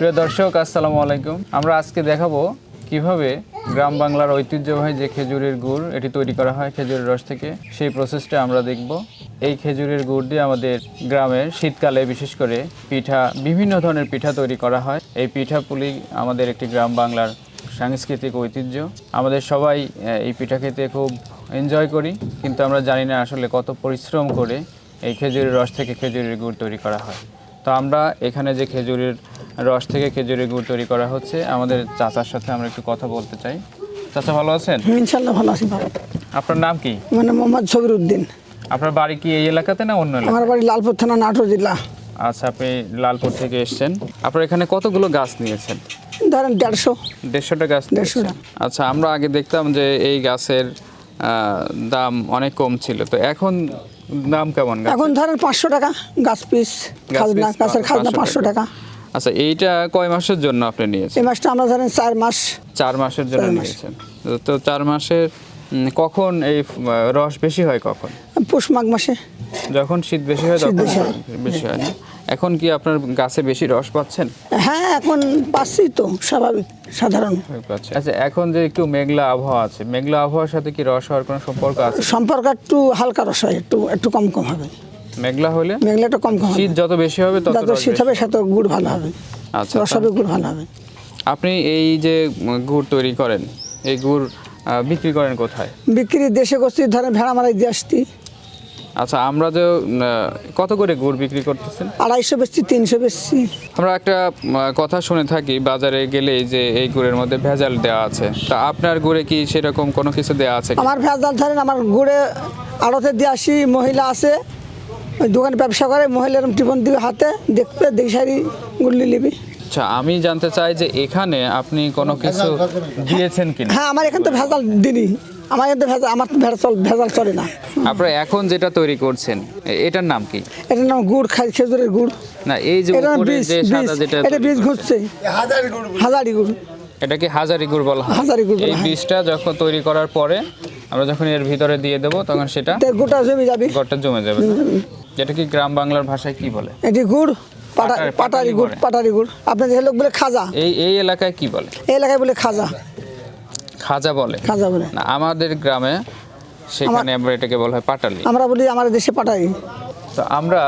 প্রিয় দর্শক, আসসালামু আলাইকুম। আমরা আজকে দেখাবো কীভাবে গ্রাম বাংলার ঐতিহ্যবাহী যে খেজুরের গুড়, এটি তৈরি করা হয় খেজুরের রস থেকে, সেই প্রসেসটা আমরা দেখব। এই খেজুরের গুড় দিয়ে আমাদের গ্রামে শীতকালে বিশেষ করে পিঠা, বিভিন্ন ধরনের পিঠা তৈরি করা হয়। এই পিঠাপুলি আমাদের একটি গ্রাম বাংলার সাংস্কৃতিক ঐতিহ্য। আমাদের সবাই এই পিঠা খেতে খুব এনজয় করি, কিন্তু আমরা জানি না আসলে কত পরিশ্রম করে এই খেজুরের রস থেকে খেজুরের গুড় তৈরি করা হয়। তো আমরা এখানে যে খেজুরের রস থেকে খেজুরের গুড় তৈরি করা হচ্ছে আমাদের চাচার সাথে আমরা একটু কথা বলতে চাই। চাচা ভালো আছেন? ইনশাল্লাহ ভালো আছি ভালো। আপনার নাম কি? মানে মোহাম্মদ সবির উদ্দিন। আপনার বাড়ি কি এই এলাকাতে না অন্য আমার বাড়ি লালপুর থানা নাটোর জেলা। আচ্ছা আপনি লালপুর থেকে এসেছেন। আপনার এখানে কতগুলো গাছ নিয়েছেন? ধরেন দেড়শো। দেড়শোটা গাছ দেড়শোটা। আচ্ছা আমরা আগে দেখতাম যে এই গাছের দাম অনেক কম ছিল। তো এখন দাম কেমন এখন ধরেন পাঁচশো টাকা গাছ পিস খাজনা গাছের খাজনা পাঁচশো টাকা। আচ্ছা এইটা কয় মাসের জন্য আপনি নিয়েছেন? এই মাসটা আমরা ধরেন চার মাস। চার মাসের জন্য নিয়েছেন। তো- চার মাসের কখন এই রস বেশি হয় কখন? পুষ মাঘ মাসে। যখন শীত বেশি হয় তখন বেশি হয়। বেশি হয় না? এখন কি আপনার গাছে বেশি রস পাচ্ছেন? হ্যাঁ এখন পাচ্ছি তো স্বাভাবিক সাধারণ। আচ্ছা এখন যে একটু মেঘলা আবহাওয়া আছে মেঘলা আবহাওয়ার সাথে কি রস হওয়ার কোনো সম্পর্ক আছে? সম্পর্ক একটু হালকা রস হয় একটু একটু কম কম হবে। মেঘলা হলে? মেঘলা একটু কম কম শীত যত বেশি হবে তত শীত হবে সেত গুড় ভালো হবে। আচ্ছা রস হবে গুড় ভালো হবে। আপনি এই যে গুড় তৈরি করেন এই গুড় বিক্রি করেন কোথায়? বিক্রি দেশে করছি ধরেন ভেড়া মারাই দিয়ে আসতি আচ্ছা আমরা যে কত করে গুড় বিক্রি করতেছেন? আড়াইশো বেচছি তিনশো বেচছি। আমরা একটা কথা শুনে থাকি বাজারে গেলেই যে এই গুড়ের মধ্যে ভেজাল দেওয়া আছে। তা আপনার গুড়ে কি সেরকম কোনো কিছু দেওয়া আছে আমার ভেজাল ধরেন আমার গুড়ে আড়তে দিয়ে আসি মহিলা আছে ওই দোকানে ব্যবসা করে মহিলার টিফন দিবে হাতে দেখবে দেখি সারি গুড়লি নিবি। আচ্ছা আমি জানতে চাই যে এখানে আপনি কোনো কিছু দিয়েছেন কিনা? হ্যাঁ আমার এখান তো ভেজাল দিনই। আমার ভেজাল আমার তো ভেজাল ভেজাল চলে না। আপনারা এখন যেটা তৈরি করছেন এ- এটার নাম কি? এটার নাম গুড় খাই খেজুরের গুড়। না এই যে এটা উপরে বীজ যে বীজ। সাদা যেটা এটা বীজ ঘুরছে। হাজারি গুড় এটাকে হাজারি গুড় বলা হয়। হাজারি গুড় বলা এই হয়। বীজটা যখন তৈরি করার পরে আমরা যখন এর ভিতরে দিয়ে দেব তখন সেটা তো গোটা জমি যাবি। গড়টা জমে যাবে। যেটা কি গ্রাম বাংলার ভাষায় কি বলে? এটি গুড় পাটা পাটারি- পাটারি পাটারি গুড় বলে। পাটারি গুড়। আপনাদের লোক বলে খাজা। এই এই এলাকায় কি বলে? এই এলাকায় বলে খাজা। খাজা বলে। খাজা বলে। না আমাদের গ্রামে সেখানে আমরা এটাকে বলা হয় পাটালি। আমরা বলি আমাদের দেশে পাটালি। তো আমরা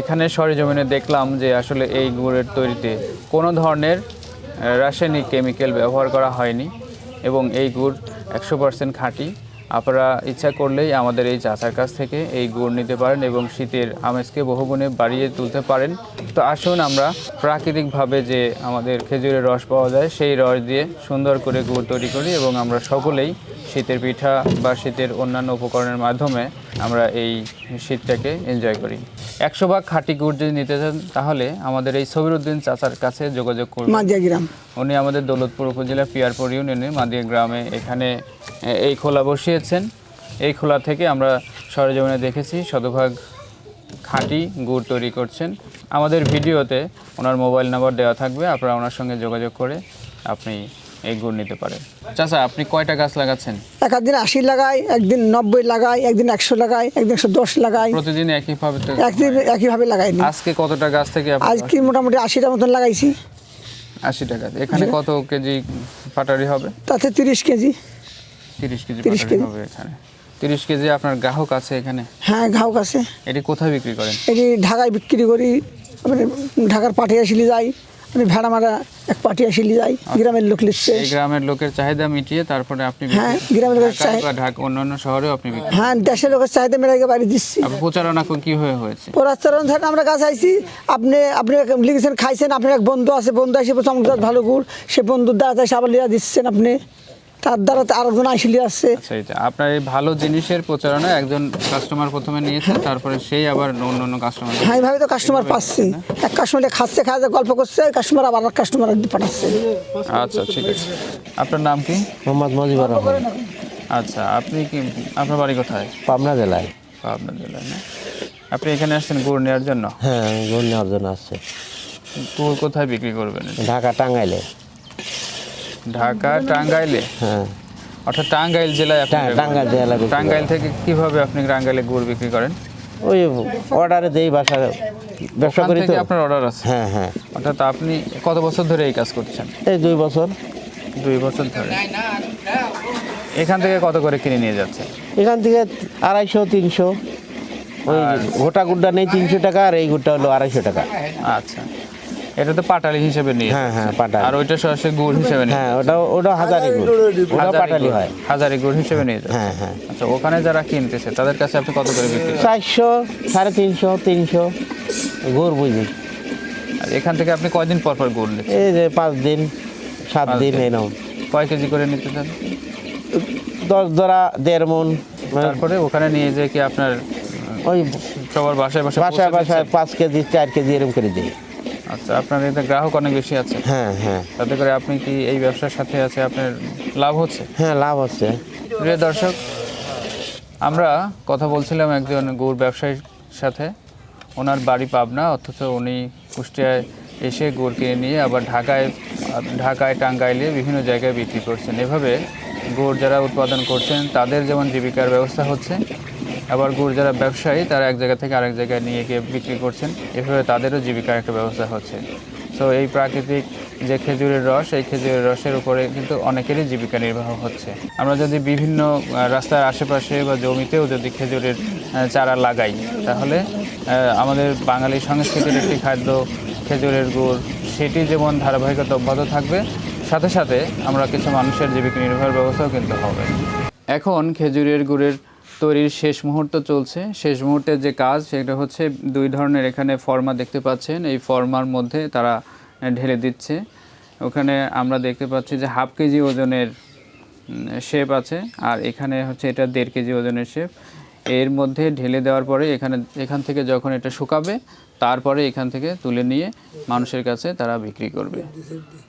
এখানে সরেজমিনে দেখলাম যে আসলে এই গুড়ের তৈরিতে কোনো ধরনের রাসায়নিক কেমিক্যাল ব্যবহার করা হয়নি এবং এই গুড় একশো পার্সেন্ট খাঁটি। আপনারা ইচ্ছা করলেই আমাদের এই চাচার কাছ থেকে এই গুড় নিতে পারেন এবং শীতের আমেজকে বহুগুণে বাড়িয়ে তুলতে পারেন। তো আসুন আমরা প্রাকৃতিকভাবে যে আমাদের খেজুরের রস পাওয়া যায়, সেই রস দিয়ে সুন্দর করে গুড় তৈরি করি এবং আমরা সকলেই শীতের পিঠা বা শীতের অন্যান্য উপকরণের মাধ্যমে আমরা এই শীতটাকে এনজয় করি। একশো ভাগ খাঁটি গুড় যদি নিতে চান তাহলে আমাদের এই সবিরুদ্দিন চাচার কাছে যোগাযোগ করুন। মাদিয়া গ্রাম। উনি আমাদের দৌলতপুর উপজেলা পিয়ারপুর ইউনিয়নে মাদিয়া গ্রামে এখানে এই খোলা বসিয়েছেন। এই খোলা থেকে আমরা সরেজমিনে দেখেছি শতভাগ খাঁটি গুড় তৈরি করছেন। আমাদের ভিডিওতে ওনার মোবাইল নাম্বার দেওয়া থাকবে আপনারা ওনার সঙ্গে যোগাযোগ করে আপনি এই গুড় নিতে পারে। চাচা আপনি কয়টা গাছ লাগাচ্ছেন? এক একদিন আশি লাগাই একদিন নব্বই লাগাই একদিন একশো লাগাই একদিন একশো দশ লাগাই। প্রতিদিন একইভাবে তো একদিন একইভাবে লাগাই আজকে কতটা গাছ থেকে আপনি আজকে মোটামুটি আশিটা মতন লাগাইছি। আশি টাকা এখানে কত কেজি পাটারি হবে? তাতে তিরিশ কেজি। তিরিশ কেজি 30 পাটারি কেজি। হবে এখানে। তিরিশ কেজি আপনার গ্রাহক আছে এখানে? হ্যাঁ ঘাউক আছে। এটি কোথায় বিক্রি করেন? এটি ঢাকায় বিক্রি করি মানে ঢাকার পাঠিয়ে আসিলি যাই। মানে ভেড়া মারা এক পাটি আসি যাই গ্রামের লোক লিখছে গ্রামের লোকের চাহিদা মিটিয়ে তারপরে আপনি হ্যাঁ, গ্রামের লোকের চাহিদা ঢাকা অন্যান্য শহরেও আপনি হ্যাঁ দেশের লোকের চাহিদা মেলাকে বাড়ি দিচ্ছি। প্রচারণা কি হয়ে হয়েছে? পরাস্তরণ ধরেন আমরা গাছ আইছি আপনি আপনি লিখেছেন খাইছেন আপনার এক বন্ধু আছে বন্ধু আসে চমকদার ভালো গুড়। সে বন্ধুর দ্বারা সাবালিয়া দিচ্ছেন আপনি। তার দ্বারা তো আরেকজন আসিলি আসছে আচ্ছা এটা আপনার এই ভালো জিনিসের প্রচারণা একজন কাস্টমার প্রথমে নিয়েছে তারপরে সেই আবার অন্য অন্য কাস্টমার হ্যাঁ এইভাবে তো কাস্টমার পাচ্ছি। এক কাস্টমার খাচ্ছে খাওয়া গল্প করছে কাস্টমার আবার কাস্টমার পাঠাচ্ছে। আচ্ছা ঠিক আছে। আপনার নাম কি? মোহাম্মদ মজিবুর রহমান। আচ্ছা আপনি কি আপনার বাড়ি কোথায়? পাবনা জেলায়। আপনার জেলায় না? আপনি এখানে আসছেন গুড় নেওয়ার জন্য? হ্যাঁ গুড় নেওয়ার জন্য আসছে। গুড় কোথায় বিক্রি করবেন? ঢাকা টাঙ্গাইলে। ঢাকা টাঙ্গাইলে? হ্যাঁ। অর্থাৎ টাঙ্গাইল জেলায় আপনি টাঙ্গাইল জেলায় বিক্রি টাঙ্গাইল থেকে কীভাবে আপনি টাঙ্গাইলে গুড় বিক্রি করেন? ওই অর্ডারে দেই বাসা ব্যবসা করি তো। আপনার অর্ডার আছে? হ্যাঁ হ্যাঁ। অর্থাৎ আপনি কত বছর ধরে এই কাজ করছেন? এই দুই বছর। দুই বছর ধরে। এখান থেকে কত করে কিনে নিয়ে যাচ্ছে এখান থেকে আড়াইশো তিনশো। ওই গোটা গুড়টা নেই তিনশো টাকা আর এই গুড়টা হলো আড়াইশো টাকা। আচ্ছা। এটা তো পাটালি হিসেবে নিয়ে হ্যাঁ হ্যাঁ পাটালি। আর ওইটা সরাসরি গুড় হিসেবে নিয়ে হ্যাঁ ওটা ওটা হাজারি গুড়। ওটা পাটালি হয়। হাজারি গুড় হিসেবে নিয়ে যাচ্ছে। হ্যাঁ হ্যাঁ। আচ্ছা ওখানে যারা কিনতেছে তাদের কাছে আপনি কত করে বিক্রি চারশো সাড়ে তিনশো তিনশো গুড় বুঝি। আর এখান থেকে আপনি কয়দিন পর পর গুড় নিচ্ছেন? এই যে পাঁচ দিন সাত দিন। এরকম কয় কেজি করে নিতে চান? দশ ধরা দেড় মন। মানে তারপরে ওখানে নিয়ে যে কি আপনার ওই সবার বাসায় বাসায় বাসায় বাসায় পাঁচ কেজি চার কেজি এরকম করে দিই। আচ্ছা আপনার এতে গ্রাহক অনেক বেশি আছে। হ্যাঁ হ্যাঁ। তাতে করে আপনি কি এই ব্যবসার সাথে আছে? আপনার লাভ হচ্ছে? হ্যাঁ লাভ হচ্ছে প্রিয় দর্শক আমরা কথা বলছিলাম একজন গুড় ব্যবসায়ীর সাথে। ওনার বাড়ি পাবনা অথচ উনি কুষ্টিয়ায় এসে গুড় কিনে নিয়ে আবার ঢাকায় ঢাকায় টাঙ্গাইলে বিভিন্ন জায়গায় বিক্রি করছেন। এভাবে গুড় যারা উৎপাদন করছেন তাদের যেমন জীবিকার ব্যবস্থা হচ্ছে আবার গুড় যারা ব্যবসায়ী, তারা এক জায়গা থেকে আরেক জায়গায় নিয়ে গিয়ে বিক্রি করছেন। এভাবে তাদেরও জীবিকার একটা ব্যবস্থা হচ্ছে। তো এই প্রাকৃতিক যে খেজুরের রস, এই খেজুরের রসের উপরে কিন্তু অনেকেরই জীবিকা নির্বাহ হচ্ছে। আমরা যদি বিভিন্ন রাস্তার আশেপাশে বা জমিতেও যদি খেজুরের চারা লাগাই, তাহলে আমাদের বাঙালি সংস্কৃতির একটি খাদ্য, খেজুরের গুড়, সেটি যেমন ধারাবাহিকতা অব্যাহত থাকবে, সাথে সাথে আমরা কিছু মানুষের জীবিকা নির্বাহের ব্যবস্থাও কিন্তু হবে। এখন খেজুরের গুড়ের তৈরির শেষ মুহূর্ত চলছে। শেষ মুহূর্তের যে কাজ, সেটা হচ্ছে দুই ধরনের এখানে ফর্মা দেখতে পাচ্ছেন। এই ফর্মার মধ্যে তারা ঢেলে দিচ্ছে। ওখানে আমরা দেখতে পাচ্ছি যে হাফ কেজি ওজনের শেপ আছে। আর এখানে হচ্ছে এটা দেড় কেজি ওজনের শেপ এর মধ্যে ঢেলে দেওয়ার পরে এখানে, এখান থেকে যখন এটা শুকাবে, তারপরে এখান থেকে তুলে নিয়ে মানুষের কাছে তারা বিক্রি করবে।